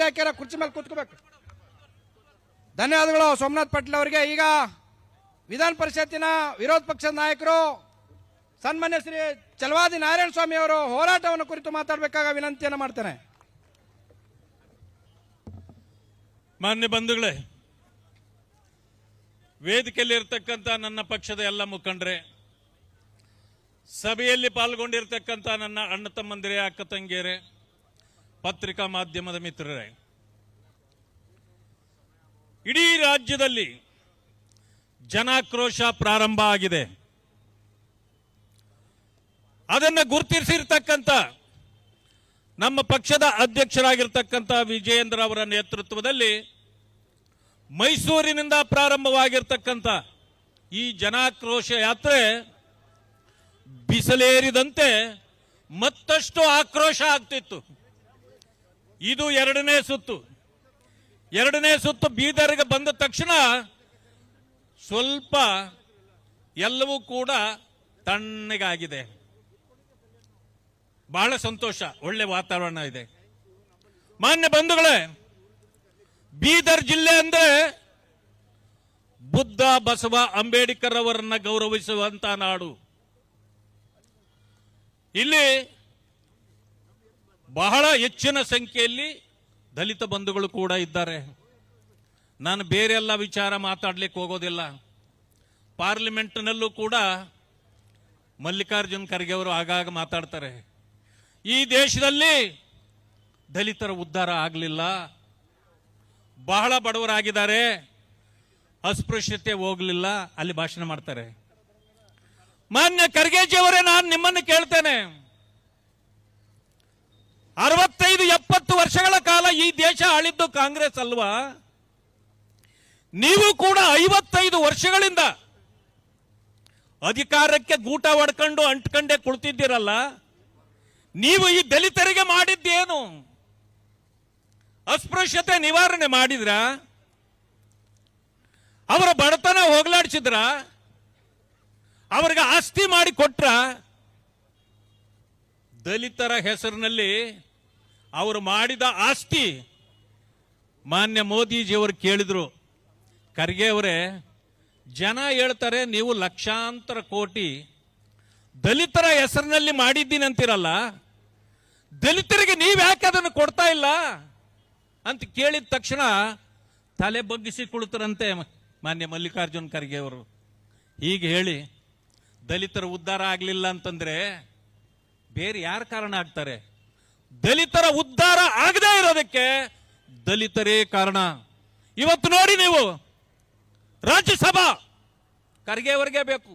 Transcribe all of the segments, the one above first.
ಹಾಕ್ಯಾರ, ಕುರ್ಚಿ ಮೇಲೆ ಕೂತ್ಕೋಬೇಕು. ಧನ್ಯವಾದಗಳು ಸೋಮನಾಥ್ ಪಾಟೀಲ್ ಅವರಿಗೆ. ಈಗ ವಿಧಾನ ಪರಿಷತ್ತಿನ ವಿರೋಧ ಪಕ್ಷದ ನಾಯಕರು, ಸನ್ಮಾನ್ಯ ಶ್ರೀ ಚಲವಾದಿ ನಾರಾಯಣ ಸ್ವಾಮಿ ಅವರು ಹೋರಾಟವನ್ನು ಕುರಿತು ಮಾತಾಡಬೇಕಾಗ ವಿನಂತಿಯನ್ನು ಮಾಡ್ತೇನೆ. ಮಾನ್ಯ ಬಂಧುಗಳೇ ವೇದಿಕೆಯಲ್ಲಿ ಇರತಕ್ಕಂಥ ನನ್ನ ಪಕ್ಷದ ಎಲ್ಲ ಮುಖಂಡರೇ, ಸಭೆಯಲ್ಲಿ ಪಾಲ್ಗೊಂಡಿರ್ತಕ್ಕಂಥ ನನ್ನ ಅಣ್ಣ ತಮ್ಮಂದಿರೇ, ಅಕ್ಕ ತಂಗಿಯರೇ ಪತ್ರಿಕಾ ಮಾಧ್ಯಮದ ಮಿತ್ರರೇ, ಇಡೀ ರಾಜ್ಯದಲ್ಲಿ ಜನಾಕ್ರೋಶ ಪ್ರಾರಂಭ ಆಗಿದೆ. ಅದನ್ನು ಗುರುತಿಸಿರ್ತಕ್ಕಂಥ ನಮ್ಮ ಪಕ್ಷದ ಅಧ್ಯಕ್ಷರಾಗಿರ್ತಕ್ಕಂಥ ವಿಜಯೇಂದ್ರ ಅವರ ನೇತೃತ್ವದಲ್ಲಿ ಮೈಸೂರಿನಿಂದ ಪ್ರಾರಂಭವಾಗಿರ್ತಕ್ಕಂಥ ಈ ಜನಾಕ್ರೋಶ ಯಾತ್ರೆ ಬಿಸಿಲೇರಿದಂತೆ ಮತ್ತಷ್ಟು ಆಕ್ರೋಶ ಆಗ್ತಿತ್ತು. ಇದು ಎರಡನೇ ಸುತ್ತು. ಎರಡನೇ ಸುತ್ತು ಬೀದರ್ಗೆ ಬಂದ ತಕ್ಷಣ ಸ್ವಲ್ಪ ಎಲ್ಲವೂ ಕೂಡ ತಣ್ಣಗಾಗಿದೆ. ಬಹಳ ಸಂತೋಷ, ಒಳ್ಳೆ ವಾತಾವರಣ ಇದೆ. ಮಾನ್ಯ ಬಂಧುಗಳೇ, ಬೀದರ್ ಜಿಲ್ಲೆ ಅಂದ್ರೆ ಬುದ್ಧ, ಬಸವ, ಅಂಬೇಡ್ಕರ್ ಅವರನ್ನ ಗೌರವಿಸುವಂತ ನಾಡು. ಇಲ್ಲಿ ಬಹಳ ಹೆಚ್ಚಿನ ಸಂಖ್ಯೆಯಲ್ಲಿ ದಲಿತ ಬಂಧುಗಳು ಕೂಡ ಇದ್ದಾರೆ. ನಾನು ಬೇರೆ ಎಲ್ಲ ವಿಚಾರ ಮಾತಾಡ್ಲಿಕ್ಕೆ ಹೋಗೋದಿಲ್ಲ. ಪಾರ್ಲಿಮೆಂಟ್ನಲ್ಲೂ ಕೂಡ ಮಲ್ಲಿಕಾರ್ಜುನ್ ಖರ್ಗೆ ಅವರು ಆಗಾಗ ಮಾತಾಡ್ತಾರೆ. ಈ ದೇಶದಲ್ಲಿ ದಲಿತರ ಉದ್ಧಾರ ಆಗಲಿಲ್ಲ. ಬಹಳ ಬಡವರಾಗಿದ್ದಾರೆ. ಅಸ್ಪೃಶ್ಯತೆ ಹೋಗಲಿಲ್ಲ. ಅಲ್ಲಿ ಭಾಷಣ ಮಾಡ್ತಾರೆ. ಮಾನ್ಯ ಖರ್ಗೆಜಿ ಅವರೇ, ನಾನು ನಿಮ್ಮನ್ನು ಕೇಳ್ತೇನೆ. ಅರವತ್ತೈದು, ಎಪ್ಪತ್ತು ವರ್ಷಗಳ ಕಾಲ ಈ ದೇಶ ಆಳಿದ್ದು ಕಾಂಗ್ರೆಸ್ ಅಲ್ವಾ? ನೀವು ಕೂಡ ಐವತ್ತೈದು ವರ್ಷಗಳಿಂದ ಅಧಿಕಾರಕ್ಕೆ ಗೂಟ ಹೊಡ್ಕೊಂಡು ಅಂಟ್ಕಂಡೆ ಕುಳಿತಿದ್ದೀರಲ್ಲ? ನೀವು ಈ ದಲಿತರಿಗೆ ಮಾಡಿದ್ದೇನು? ಅಸ್ಪೃಶ್ಯತೆ ನಿವಾರಣೆ ಮಾಡಿದ್ರ? ಅವರ ಬಡತನ ಹೋಗ್ಲಾಡಿಸಿದ್ರ? ಅವ್ರಿಗೆ ಆಸ್ತಿ ಮಾಡಿ ಕೊಟ್ರ? ದಲಿತರ ಹೆಸರಿನಲ್ಲಿ ಅವರು ಮಾಡಿದ ಆಸ್ತಿ ಮಾನ್ಯ ಮೋದಿಜಿಯವರು ಕೇಳಿದ್ರು. ಖರ್ಗೆ ಅವರೇ, ಜನ ಹೇಳ್ತಾರೆ ನೀವು ಲಕ್ಷಾಂತರ ಕೋಟಿ ದಲಿತರ ಹೆಸರಿನಲ್ಲಿ ಮಾಡಿದ್ದೀನಿ ಅಂತಿರಲ್ಲ, ದಲಿತರಿಗೆ ನೀವು ಯಾಕೆ ಅದನ್ನು ಕೊಡ್ತಾ ಇಲ್ಲ ಅಂತ ಕೇಳಿದ ತಕ್ಷಣ ತಲೆ ಬಗ್ಗಿಸಿ ಕುಳಿತರಂತೆ ಮಾನ್ಯ ಮಲ್ಲಿಕಾರ್ಜುನ್ ಖರ್ಗೆ ಅವರು. ಹೀಗೆ ಹೇಳಿ ದಲಿತರ ಉದ್ಧಾರ ಆಗಲಿಲ್ಲ ಅಂತಂದ್ರೆ ಬೇರೆ ಯಾರು ಕಾರಣ ಆಗ್ತಾರೆ? ದಲಿತರ ಉದ್ಧಾರ ಆಗದೇ ಇರೋದಕ್ಕೆ ದಲಿತರೇ ಕಾರಣ. ಇವತ್ತು ನೋಡಿ ನೀವು, ರಾಜ್ಯಸಭಾ ಖರ್ಗೆ ಅವರಿಗೆ ಬೇಕು.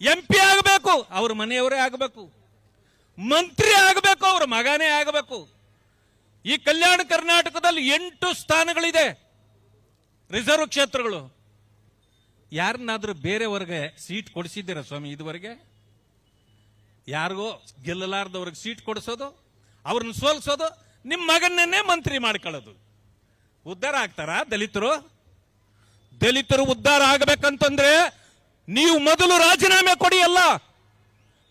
ಎಂ ಪಿ ಆಗಬೇಕು, ಅವ್ರ ಮನೆಯವರೇ ಆಗಬೇಕು. ಮಂತ್ರಿ ಆಗಬೇಕು, ಅವ್ರ ಮಗನೇ ಆಗಬೇಕು. ಈ ಕಲ್ಯಾಣ ಕರ್ನಾಟಕದಲ್ಲಿ ಎಂಟು ಸ್ಥಾನಗಳಿದೆ, ರಿಸರ್ವ್ ಕ್ಷೇತ್ರಗಳು. ಯಾರನ್ನಾದ್ರೂ ಬೇರೆಯವ್ರಿಗೆ ಸೀಟ್ ಕೊಡಿಸಿದ್ದೀರಾ ಸ್ವಾಮಿ ಇದುವರೆಗೆ? ಯಾರಿಗೋ ಗೆಲ್ಲಲಾರ್ದವ್ರಿಗೆ ಸೀಟ್ ಕೊಡಿಸೋದು, ಅವ್ರನ್ನ ಸೋಲ್ಸೋದು ನಿಮ್ಮ ಮಗನನ್ನೇ ಮಂತ್ರಿ ಮಾಡ್ಕೊಳ್ಳೋದು. ಉದ್ಧಾರ ಆಗ್ತಾರಾ ದಲಿತರು? ದಲಿತರು ಉದ್ಧಾರ ಆಗಬೇಕಂತಂದ್ರೆ ನೀವು ಮೊದಲು ರಾಜೀನಾಮೆ ಕೊಡಿ ಅಲ್ಲ.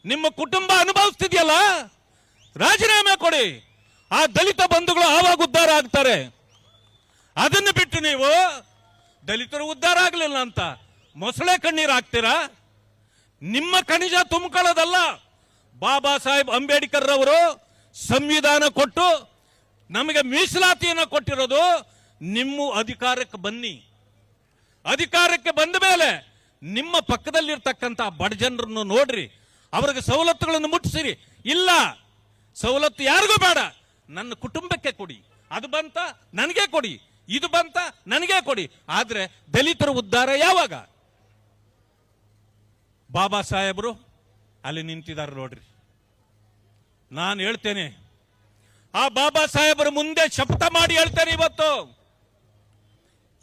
ನಿಮ್ಮ ಕುಟುಂಬ ಅನುಭವಿಸ್ತಿದ್ಯಲ್ಲ? ರಾಜೀನಾಮೆ ಕೊಡಿ. ಆ ದಲಿತ ಬಂಧುಗಳು ಆವಾಗ ಉದ್ಧಾರ ಆಗ್ತಾರೆ. ಅದನ್ನು ಬಿಟ್ಟು ನೀವು ದಲಿತರು ಉದ್ಧಾರ ಆಗಲಿಲ್ಲ ಅಂತ ಮೊಸಳೆ ಕಣ್ಣೀರು ಹಾಕ್ತೀರಾ? ನಿಮ್ಮ ಖನಿಜ ತುಂಬಿಕೊಳ್ಳೋದಲ್ಲ. ಬಾಬಾ ಸಾಹೇಬ್ ಅಂಬೇಡ್ಕರ್ ರವರು ಸಂವಿಧಾನ ಕೊಟ್ಟು ನಮಗೆ ಮೀಸಲಾತಿಯನ್ನು ಕೊಟ್ಟಿರೋದು ನಿಮ್ಮ ಅಧಿಕಾರಕ್ಕೆ ಬನ್ನಿ. ಅಧಿಕಾರಕ್ಕೆ ಬಂದ ಮೇಲೆ ನಿಮ್ಮ ಪಕ್ಕದಲ್ಲಿರ್ತಕ್ಕಂಥ ಬಡ ಜನರನ್ನು ನೋಡ್ರಿ. ಅವ್ರಿಗೆ ಸವಲತ್ತುಗಳನ್ನು ಮುಟ್ಟಿಸಿರಿ. ಇಲ್ಲ, ಸವಲತ್ತು ಯಾರಿಗೂ ಬೇಡ. ನನ್ನ ಕುಟುಂಬಕ್ಕೆ ಕೊಡಿ. ಅದು ಬಂತ ನನಗೆ ಕೊಡಿ. ಇದು ಬಂತ ನನಗೆ ಕೊಡಿ. ಆದ್ರೆ ದಲಿತರ ಉದ್ಧಾರ ಯಾವಾಗ? ಬಾಬಾ ಸಾಹೇಬರು ಅಲ್ಲಿ ನಿಂತಿದ್ದಾರೆ ನೋಡ್ರಿ. ನಾನು ಹೇಳ್ತೇನೆ, ಆ ಬಾಬಾ ಸಾಹೇಬರ ಮುಂದೆ ಶಪಥ ಮಾಡಿ ಹೇಳ್ತೇನೆ ಇವತ್ತು.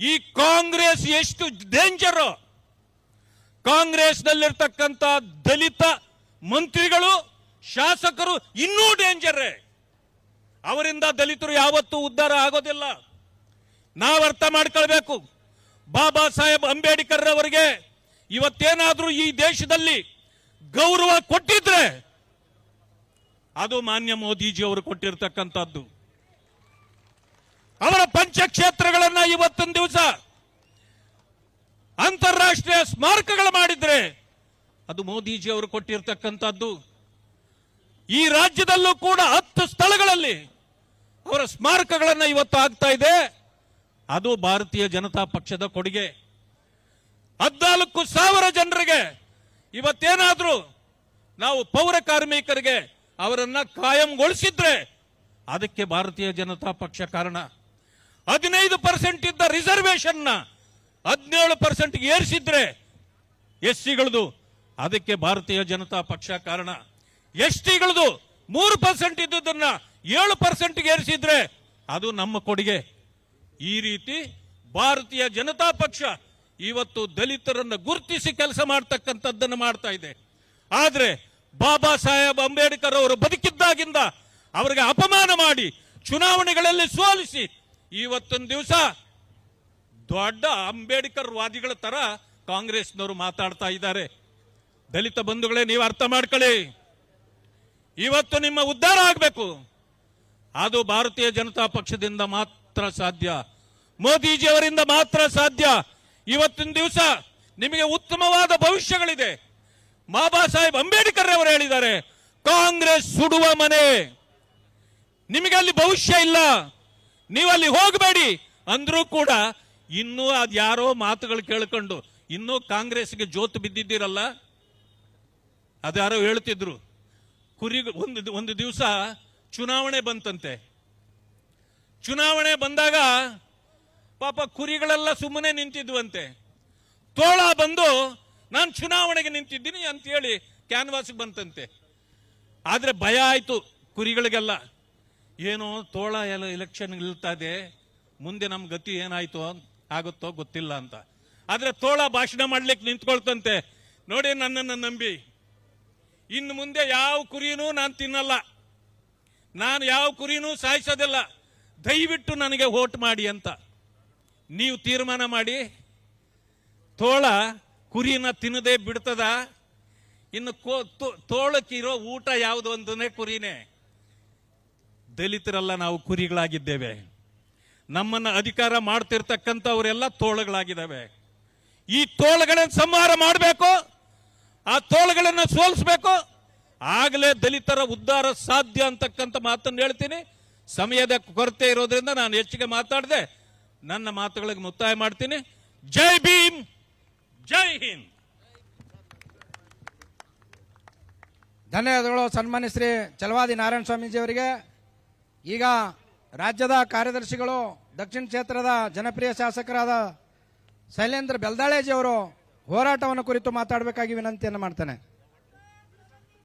ಈ ಕಾಂಗ್ರೆಸ್ ಎಷ್ಟು ಡೇಂಜರ್ ಕಾಂಗ್ರೆಸ್ನಲ್ಲಿರ್ತಕ್ಕಂಥ ದಲಿತ ಮಂತ್ರಿಗಳು, ಶಾಸಕರು ಇನ್ನೂ ಡೇಂಜರ್ ಅವರಿಂದ ದಲಿತರು ಯಾವತ್ತೂ ಉದ್ಧಾರ ಆಗೋದಿಲ್ಲ. ನಾವು ಅರ್ಥ ಮಾಡ್ಕೊಳ್ಬೇಕು. ಬಾಬಾ ಸಾಹೇಬ್ ಅಂಬೇಡ್ಕರ್ ಅವರಿಗೆ ಇವತ್ತೇನಾದರೂ ಈ ದೇಶದಲ್ಲಿ ಗೌರವ ಕೊಟ್ಟಿದ್ರೆ ಅದು ಮಾನ್ಯ ಮೋದಿಜಿ ಅವರು ಕೊಟ್ಟಿರ್ತಕ್ಕಂಥದ್ದು. ಅವರ ಪಂಚಕ್ಷೇತ್ರಗಳನ್ನ ಇವತ್ತೊಂದು ದಿವಸ ಅಂತಾರಾಷ್ಟ್ರೀಯ ಸ್ಮಾರಕಗಳು ಮಾಡಿದ್ರೆ ಅದು ಮೋದಿಜಿ ಅವರು ಕೊಟ್ಟಿರ್ತಕ್ಕಂಥದ್ದು. ಈ ರಾಜ್ಯದಲ್ಲೂ ಕೂಡ ಹತ್ತು ಸ್ಥಳಗಳಲ್ಲಿ ಅವರ ಸ್ಮಾರಕಗಳನ್ನ ಇವತ್ತು ಆಗ್ತಾ ಇದೆ. ಅದು ಭಾರತೀಯ ಜನತಾ ಪಕ್ಷದ ಕೊಡುಗೆ. ಹದ್ನಾಲ್ಕು ಸಾವಿರ ಜನರಿಗೆ ಇವತ್ತೇನಾದ್ರೂ ನಾವು ಪೌರ ಕಾರ್ಮಿಕರಿಗೆ ಅವರನ್ನ ಕಾಯಂಗೊಳಿಸಿದ್ರೆ ಅದಕ್ಕೆ ಭಾರತೀಯ ಜನತಾ ಪಕ್ಷ ಕಾರಣ. ಹದಿನೈದು ಪರ್ಸೆಂಟ್ ಇದ್ದ ರಿಸರ್ವೇಷನ್ನ ಹದಿನೇಳು ಪರ್ಸೆಂಟ್ ಏರಿಸಿದ್ರೆ ಎಸ್ ಸಿಗಳದು ಅದಕ್ಕೆ ಭಾರತೀಯ ಜನತಾ ಪಕ್ಷ ಕಾರಣ. ಎಸ್ ಟಿಗಳದು ಮೂರು ಪರ್ಸೆಂಟ್ ಇದ್ದುದನ್ನ ಏಳು ಪರ್ಸೆಂಟ್ ಏರಿಸಿದ್ರೆ ಅದು ನಮ್ಮ ಕೊಡುಗೆ. ಈ ರೀತಿ ಭಾರತೀಯ ಜನತಾ ಪಕ್ಷ ಇವತ್ತು ದಲಿತರನ್ನು ಗುರುತಿಸಿ ಕೆಲಸ ಮಾಡ್ತಕ್ಕಂಥದ್ದನ್ನು ಮಾಡ್ತಾ ಇದೆ. ಆದರೆ ಬಾಬಾ ಸಾಹೇಬ್ ಅಂಬೇಡ್ಕರ್ ಅವರು ಬದುಕಿದ್ದಾಗಿಂದ ಅವರಿಗೆ ಅಪಮಾನ ಮಾಡಿ ಚುನಾವಣೆಗಳಲ್ಲಿ ಸೋಲಿಸಿ ಇವತ್ತೊಂದು ದಿವಸ ದೊಡ್ಡ ಅಂಬೇಡ್ಕರ್ ವಾದಿಗಳ ತರ ಕಾಂಗ್ರೆಸ್ನವರು ಮಾತಾಡ್ತಾ ಇದ್ದಾರೆ. ದಲಿತ ಬಂಧುಗಳೇ, ನೀವು ಅರ್ಥ ಮಾಡ್ಕೊಳ್ಳಿ. ಇವತ್ತು ನಿಮ್ಮ ಉದ್ಧಾರ ಆಗಬೇಕು. ಅದು ಭಾರತೀಯ ಜನತಾ ಪಕ್ಷದಿಂದ ಮಾತ್ರ ಸಾಧ್ಯ. ಮೋದಿಜಿ ಅವರಿಂದ ಮಾತ್ರ ಸಾಧ್ಯ. ಇವತ್ತಿನ ದಿವಸ ನಿಮಗೆ ಉತ್ತಮವಾದ ಭವಿಷ್ಯಗಳಿದೆ. ಬಾಬಾ ಸಾಹೇಬ್ ಅಂಬೇಡ್ಕರ್ ಅವರು ಹೇಳಿದ್ದಾರೆ, ಕಾಂಗ್ರೆಸ್ ಸುಡುವ ಮನೆ. ನಿಮಗೆ ಅಲ್ಲಿ ಭವಿಷ್ಯ ಇಲ್ಲ ನೀವು ಅಲ್ಲಿ ಹೋಗಬೇಡಿ. ಅಂದ್ರೂ ಕೂಡ ಇನ್ನೂ ಅದ್ಯಾರೋ ಮಾತುಗಳು ಕೇಳ್ಕೊಂಡು, ಇನ್ನೂ ಕಾಂಗ್ರೆಸ್ಗೆ ಜೋತು ಬಿದ್ದಿದ್ದೀರಲ್ಲ? ಅದ್ಯಾರೋ ಹೇಳ್ತಿದ್ರು. ಕುರಿ ಒಂದು ಒಂದು ದಿವಸ ಚುನಾವಣೆ ಬಂತಂತೆ. ಚುನಾವಣೆ ಬಂದಾಗ ಪಾಪ ಕುರಿಗಳೆಲ್ಲ ಸುಮ್ಮನೆ ನಿಂತಿದ್ವಂತೆ. ತೋಳ ಬಂದು ನಾನು ಚುನಾವಣೆಗೆ ನಿಂತಿದ್ದೀನಿ ಅಂತೇಳಿ ಕ್ಯಾನ್ವಾಸ್ ಬಂತಂತೆ. ಆದ್ರೆ ಭಯ ಆಯಿತು ಕುರಿಗಳಿಗೆಲ್ಲ. ಏನೋ ತೋಳ ಎಲ್ಲ ಎಲೆಕ್ಷನ್ ಇದೆ, ಮುಂದೆ ನಮ್ಮ ಗತಿ ಏನಾಯ್ತು ಆಗುತ್ತೋ ಗೊತ್ತಿಲ್ಲ ಅಂತ. ಆದ್ರೆ ತೋಳ ಭಾಷಣ ಮಾಡ್ಲಿಕ್ಕೆ ನಿಂತ್ಕೊಳ್ತಂತೆ. ನೋಡಿ ನನ್ನನ್ನು ನಂಬಿ. ಇನ್ನು ಮುಂದೆ ಯಾವ ಕುರಿನೂ ನಾನು ತಿನ್ನಲ್ಲ. ನಾನು ಯಾವ ಕುರಿನೂ ಸಾಯಿಸೋದಿಲ್ಲ. ದಯವಿಟ್ಟು ನನಗೆ ವೋಟ್ ಮಾಡಿ ಅಂತ. ನೀವು ತೀರ್ಮಾನ ಮಾಡಿ. ತೋಳ ಕುರಿನ ತಿನ್ನದೆ ಬಿಡ್ತದ? ಇನ್ನು ಕೋ- ತೋಳಕ್ಕಿರೋ ಊಟ ಯಾವುದು ಅಂತಂದ್ರೆ ಕುರಿನೇ. ದಲಿತರೆಲ್ಲ ನಾವು ಕುರಿಗಳಾಗಿದ್ದೇವೆ. ನಮ್ಮನ್ನ ಅಧಿಕಾರ ಮಾಡ್ತಿರ್ತಕ್ಕಂಥವರೆಲ್ಲ ತೋಳಗಳಾಗಿದ್ದಾವೆ. ಈ ತೋಳಗಳನ್ನ ಸಂಹಾರ ಮಾಡಬೇಕು, ಆ ತೋಳಗಳನ್ನ ಸೋಲಿಸಬೇಕು. ಆಗಲೇ ದಲಿತರ ಉದ್ಧಾರ ಸಾಧ್ಯ ಅಂತಕ್ಕಂಥ ಮಾತನ್ನು ಹೇಳ್ತೀನಿ. ಸಮಯದ ಕೊರತೆ ಇರೋದ್ರಿಂದ ನಾನು ಹೆಚ್ಚಿಗೆ ಮಾತಾಡದೆ. ನನ್ನ ಮಾತುಗಳಿಗೆ ಮುಕ್ತಾಯ ಮಾಡ್ತೀನಿ. ಜೈ ಭೀಮ್, ಜೈ ಹಿಂದ್. ಧನ್ಯವಾದಗಳು ಸನ್ಮಾನ್ಯ ಶ್ರೀ ಚಲವಾದಿ ನಾರಾಯಣ ಸ್ವಾಮೀಜಿ ಅವರಿಗೆ ಈಗ ರಾಜ್ಯದ ಕಾರ್ಯದರ್ಶಿಗಳು, ದಕ್ಷಿಣ ಕ್ಷೇತ್ರದ ಜನಪ್ರಿಯ ಶಾಸಕರಾದ ಶೈಲೇಂದ್ರ ಬೆಲ್ದಾಳೇಜಿ ಅವರು ಹೋರಾಟವನ್ನು ಕುರಿತು ಮಾತಾಡಬೇಕಾಗಿ ವಿನಂತಿಯನ್ನು ಮಾಡ್ತೇನೆ.